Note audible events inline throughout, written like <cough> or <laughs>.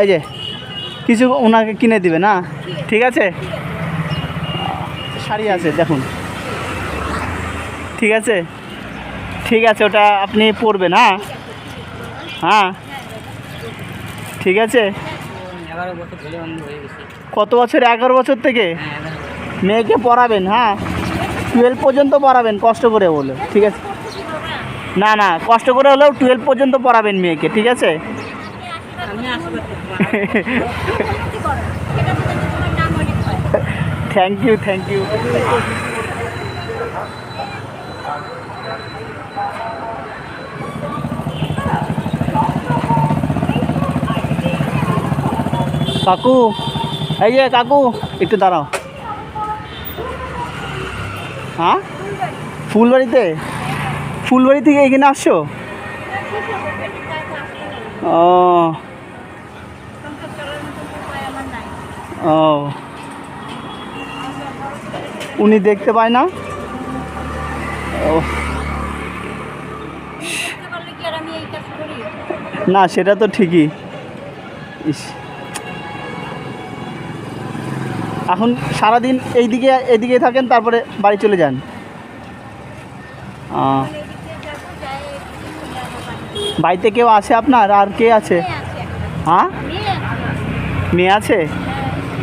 এই যে, কিছু ওনাকে কিনে দিবে, না? ঠিক আছে? শাড়ি আছে, দেখুন। ঠিক আছে? ঠিক আছে, ওটা আপনি পরবেন হ্যাঁ? হ্যাঁ? ঠিক আছে? কত বছর? এগারো বছর থেকে? মেয়েকে পড়াবেন হ্যাঁ? টুয়েলভ পর্যন্ত পড়াবেন কষ্ট করে বলে, ঠিক আছে? না না, কষ্ট করে হলেও টুয়েলভ পর্যন্ত পড়াবেন মেয়েকে, ঠিক আছে? থ্যাংক ইউ থ্যাংক ইউ কাকু, এই যে কাকু, একটু দাঁড়াও। হ্যাঁ? ফুলবাড়িতে? ফুলবাড়ি থেকে এখানে আসছো? ও ও। উনি দেখতে পায় না? ও। না সেটা তো ঠিকই। ইস। এখন সারাদিন এইদিকে এইদিকে থাকেন তারপরে বাড়ি চলে যান? বাড়িতে কেউ আছে আপনার? আর কে আছে? হ্যাঁ? মেয়ে আছে?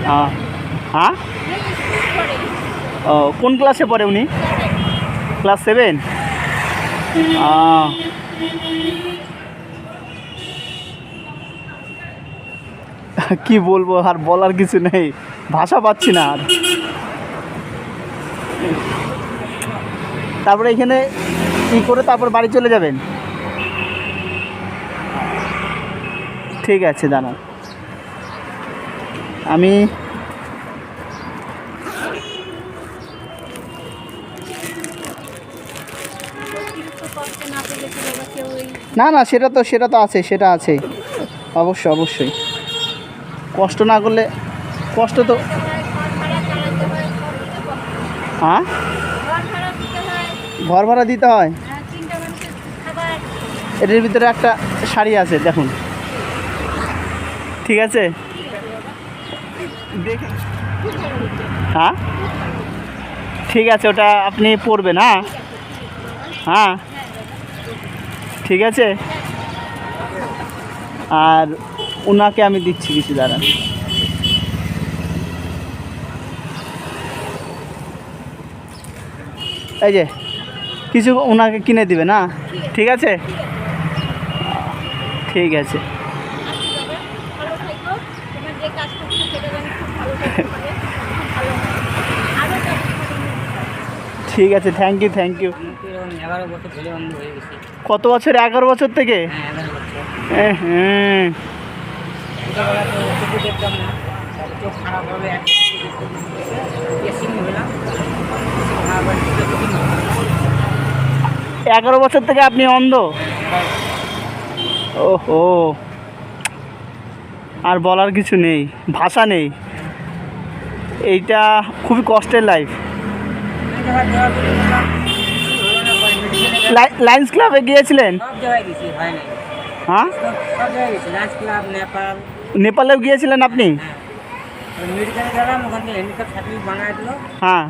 আহ, হ্যাঁ? ও কোন ক্লাসে পড়ে উনি? ক্লাস সেভেন কি বলব আর বলার কিছু নেই। ভাষা পাচ্ছি না আর। তারপরে এখানে ই করে তারপর বাড়ি চলে যাবেন? ঠিক আছে দাঁড়ান। আমি না না, সেটা তো সেটা তো আছে, সেটা আছে। অবশ্যই অবশ্যই। কষ্ট না করলে, কষ্ট তো হ্যাঁ? ঘর ভাড়া দিতে হয়? এটার ভিতরে একটা শাড়ি আছে, দেখুন। ঠিক আছে? হ্যাঁ? ঠিক আছে, ওটা আপনি পরবেন হ্যাঁ? হ্যাঁ? ঠিক আছে? আর ওনাকে আমি দিচ্ছি কিছু, দাঁড়ান। এই যে, কিছু ওনাকে কিনে দিবে না ঠিক আছে? ঠিক আছে। ঠিক আছে থ্যাংক ইউ থ্যাংক ইউ কত বছর? এগারো বছর থেকে? হ্যাঁ। এগারো বছর থেকে আপনি অন্ধ? ওহো। আর বলার কিছু নেই, ভাষা নেই। এইটা খুবই কষ্টের লাইফ লায়ন্স ক্লাবে গিয়েছিলেন? হয় হ্যাঁ? নেপালেও গিয়েছিলেন আপনি? হ্যাঁ।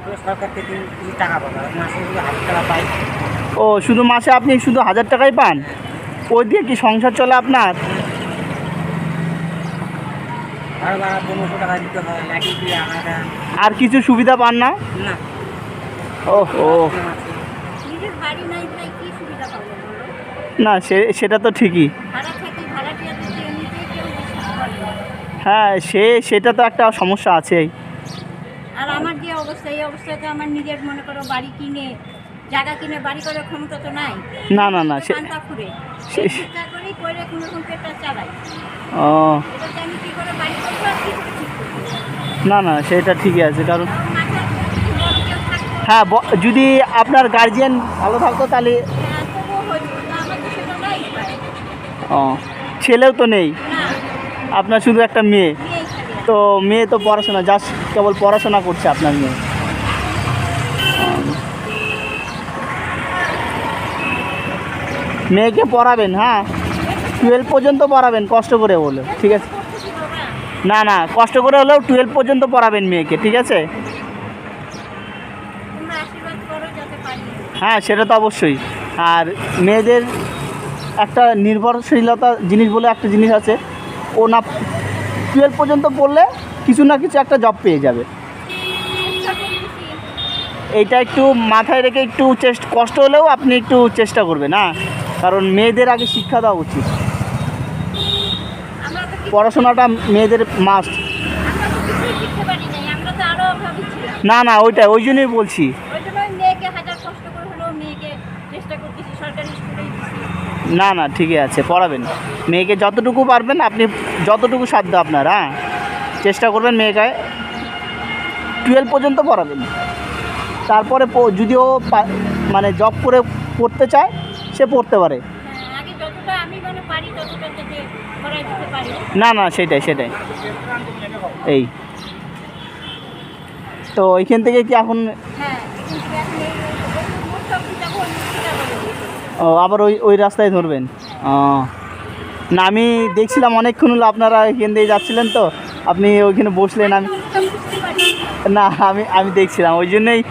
পাই। ও শুধু মাসে আপনি শুধু হাজার টাকাই পান? ওই দিয়ে কি সংসার চলে আপনার? হয় আর কিছু সুবিধা পান না। না ও ও নিজের বাড়ি নাই তাই কি সুবিধা পাবো বলো? না সেটা তো ঠিকই। হ্যাঁ সে সেটা তো একটা সমস্যা আছেই। আর আমার যে অবস্থা এই অবস্থাতে আমার নিজের মনে করো বাড়ি কিনে জায়গা কিনে বাড়ি করার ক্ষমতা তো নাই। না না না সে ও। না না সেটা ঠিকই আছে কারণ আমার মাথায় যদি বড় কেউ থাকতো হ্যাঁ যদি আপনার গার্জিয়ান ভালো থাকতো তাহলে ও, ছেলেও তো নেই। আপনার শুধু একটা মেয়ে। তো মেয়ে তো পড়াশোনা জাস্ট কেবল পড়াশোনা করছে আপনার মেয়ে। মেয়েকে পড়াবেন হ্যাঁ। টুয়েলভ পর্যন্ত পড়াবেন, কষ্ট করে বলে ঠিক আছে? না না, কষ্ট করে হলেও টুয়েলভ পর্যন্ত পড়াবেন মেয়েকে, ঠিক আছে তোমরা আশীর্বাদ করো যাতে পারি হ্যাঁ সেটা তো অবশ্যই। আর মেয়েদের একটা নির্ভরশীলতা জিনিস বলে একটা জিনিস আছে ও না টুয়েলভ পর্যন্ত পড়লে কিছু না কিছু একটা জব পেয়ে যাবে। এইটা একটু মাথায় রেখে একটু চেষ্ট কষ্ট হলেও আপনি একটু চেষ্টা করবেন হ্যাঁ? কারণ মেয়েদের আগে শিক্ষা দেওয়া উচিত। পড়াশোনাটা মেয়েদের মাস্ট না না ওইটা ওই জন্যই বলছি ওই জন্য ওই মেয়েকে হাজার কষ্ট করে হলেও মেয়েকে চেষ্টা করতেছি সরকারি স্কুলেই দিচ্ছি না না, ঠিকই আছে, পড়াবেন। মেয়েকে যতটুকু পারবেন, আপনি যতটুকু সাধ্য আপনার হ্যাঁ? চেষ্টা করবেন মেয়েকে। টুয়েলভ পর্যন্ত পড়াবেন। তারপরে প- যদি ও পা- মানে জব করে পড়তে চায়, সে পড়তে পারে। না না, সেটাই সেটাই। এই। তো এইখান থেকে কি এখন হ্যাঁ কিন্তু এখন এই মোট সব যাব সেটা বলে ও আবার ওই ওই রাস্তায় ধরবেন। ও। না আমি দেখছিলাম অনেকক্ষণ হলো আপনারা এখান দিয়ে যাচ্ছিলেন তো। আপনি ওইখানে বসলেন আমি না আমি আমি দেখছিলাম। ওই জন্যই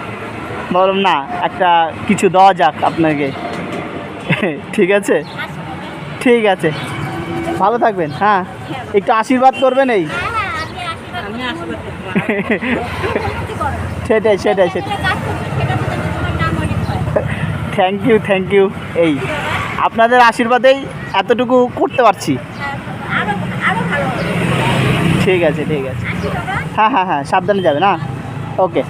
বললাম না একটা কিছু দেওয়া যাক আপনাকে। ঠিক আছে? ঠিক আছে। ভালো থাকবেন হ্যাঁ? একটু আশীর্বাদ করবেন এই? হ্যাঁ হ্যাঁ <laughs> সেটাই সেটাই সেটাই। থ্যাংক ইউ থ্যাংক ইউ এই, আপনাদের আশীর্বাদেই এতটুকু করতে পারছি। ঠিক আছে ঠিক আছে। হ্যাঁ হ্যাঁ হ্যাঁ সাবধানে যাবে না? ওকে